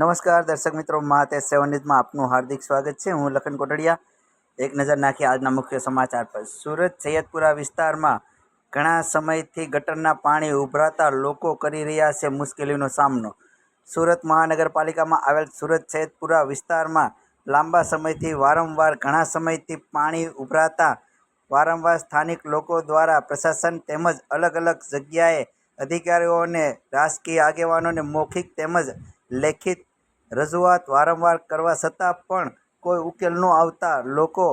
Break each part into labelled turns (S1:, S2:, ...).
S1: નમસ્કાર દર્શક મિત્રો, માતે સેવન આપનું હાર્દિક સ્વાગત છે. હું લખન કોટડિયા. એક નજર નાખી આજના મુખ્ય સમાચાર પર. સુરત, સૈયદપુરા વિસ્તારમાં ઘણા સમયથી ગટરના પાણી ઉભરાતા લોકો કરી રહ્યા છે મુશ્કેલીનો સામનો. સુરત મહાનગરપાલિકામાં આવેલ સુરત, સૈયદપુરા વિસ્તારમાં લાંબા સમયથી વારંવાર ઘણા સમયથી પાણી ઉભરાતા વારંવાર સ્થાનિક લોકો દ્વારા પ્રશાસન તેમજ અલગ અલગ જગ્યાએ અધિકારીઓને, રાજકીય આગેવાનોને મૌખિક તેમજ લેખિત રજૂઆત વારંવાર કરવા છતાં પણ કોઈ ઉકેલ ન આવતા લોકો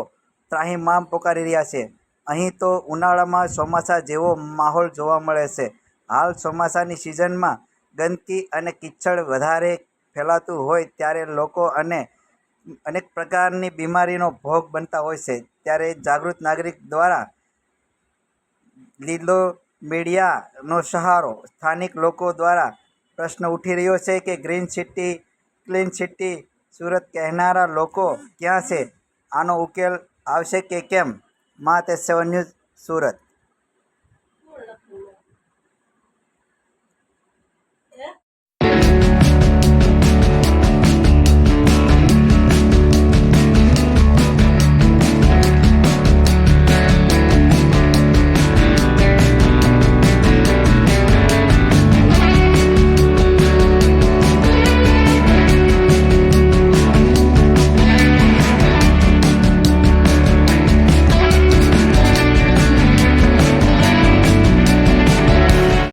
S1: ત્રાહીમામ પોકારી રહ્યા છે. અહીં તો ઉનાળામાં ચોમાસા જેવો માહોલ જોવા મળે છે. હાલ ચોમાસાની સિઝનમાં ગંદકી અને કિચડ વધારે ફેલાતું હોય ત્યારે લોકો અને અનેક પ્રકારની બીમારીનો ભોગ બનતા હોય છે. ત્યારે જાગૃત નાગરિક દ્વારા લીલો મીડિયાનો સહારો સ્થાનિક લોકો દ્વારા પ્રશ્ન ઉઠી રહ્યો છે કે green city clean city Surat કહેનારા લોકો ક્યાં છે? આનો ઉકેલ આવશે કે કેમ? માં તે સેવન ન્યૂઝ, સુરત.